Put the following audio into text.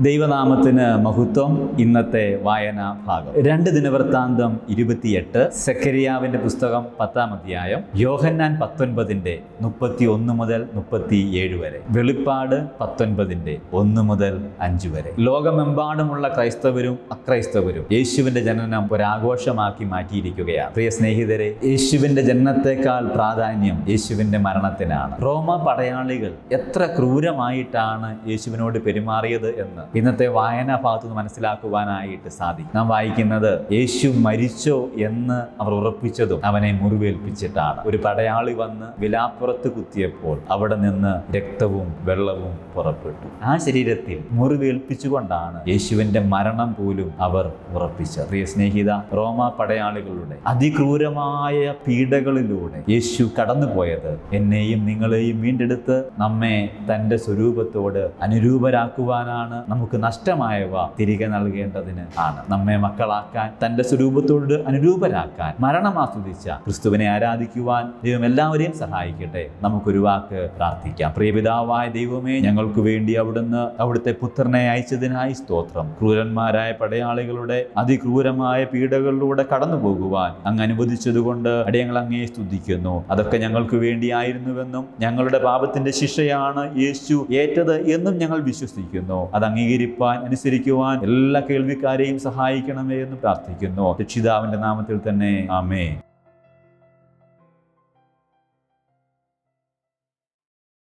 ദൈവനാമത്തിന് മഹത്വം. ഇന്നത്തെ വായനാ ഭാഗം. രണ്ട് ദിനവൃത്താന്തം ഇരുപത്തിയെട്ട്. സെക്കരിയാവിന്റെ പുസ്തകം പത്താം അധ്യായം യോഹന്നാൻ പത്തൊൻപതിന്റെ മുപ്പത്തി ഒന്ന് മുതൽ മുപ്പത്തി ഏഴ് വരെ. വെളിപ്പാട് പത്തൊൻപതിന്റെ ഒന്ന് മുതൽ അഞ്ച് വരെ. ലോകമെമ്പാടുമുള്ള ക്രൈസ്തവരും അക്രൈസ്തവരും യേശുവിന്റെ ജനനം ഒരാഘോഷമാക്കി മാറ്റിയിരിക്കുകയാണ്. പ്രിയ സ്നേഹിതരെ യേശുവിന്റെ ജനനത്തെക്കാൾ പ്രാധാന്യം യേശുവിന്റെ മരണത്തിനാണ്. റോമ പടയാളികൾ എത്ര ക്രൂരമായിട്ടാണ് യേശുവിനോട് പെരുമാറിയത് എന്ന് ഇന്നത്തെ വായനാ ഭാഗത്ത് മനസ്സിലാക്കുവാനായിട്ട് സാധിക്കും. നാം വായിക്കുന്നത് യേശു മരിച്ചോ എന്ന് അവർ ഉറപ്പിച്ചതും അവനെ മുറിവേൽപ്പിച്ചിട്ടാണ്. ഒരു പടയാളി വന്ന് വിലാപ്പുറത്ത് കുത്തിയപ്പോൾ അവിടെ നിന്ന് രക്തവും വെള്ളവും പുറപ്പെട്ടു. ആ ശരീരത്തിൽ മുറിവേൽപ്പിച്ചുകൊണ്ടാണ് യേശുവിന്റെ മരണം പോലും അവർ ഉറപ്പിച്ചത്. പ്രിയ സ്നേഹിത റോമ പടയാളികളുടെ അതിക്രൂരമായ പീഡകളിലൂടെ യേശു കടന്നുപോയത് എന്നെയും നിങ്ങളെയും വീണ്ടെടുത്ത് നമ്മെ തന്റെ സ്വരൂപത്തോട് അനുരൂപരാക്കുവാനാണ് നമുക്ക് നഷ്ടമായവ തിരികെ നൽകേണ്ടതിന് ആണ്. നമ്മെ മക്കളാക്കാൻ തന്റെ സ്വരൂപത്തോട് അനുരൂപരാക്കാൻ മരണം ആസ്വദിച്ച ക്രിസ്തുവിനെ ആരാധിക്കുവാൻ ദൈവം എല്ലാവരെയും സഹായിക്കട്ടെ. നമുക്കൊരു വാക്ക് പ്രാർത്ഥിക്കാം. പ്രിയപിതാവായ ദൈവമേ ഞങ്ങൾക്ക് വേണ്ടി അവിടുന്ന് അവിടുത്തെ പുത്രനെ അയച്ചതിനായി സ്തോത്രം. ക്രൂരന്മാരായ പടയാളികളുടെ അതിക്രൂരമായ പീഡകളിലൂടെ കടന്നു പോകുവാൻ അങ്ങ് അനുവദിച്ചതുകൊണ്ട് അടിയങ്ങൾ അങ്ങേ സ്തുതിക്കുന്നു. അതൊക്കെ ഞങ്ങൾക്ക് വേണ്ടിയായിരുന്നുവെന്നും ഞങ്ങളുടെ പാപത്തിന്റെ ശിക്ഷയാണ് യേശു ഏറ്റത് എന്നും ഞങ്ങൾ വിശ്വസിക്കുന്നു. അത് അംഗീകരിപ്പാൻ അനുസരിക്കുവാൻ എല്ലാ കേൾവിക്കാരെയും സഹായിക്കണമേ എന്ന് പ്രാർത്ഥിക്കുന്നു. രക്ഷിതാവിന്റെ നാമത്തിൽ തന്നെ ആമേ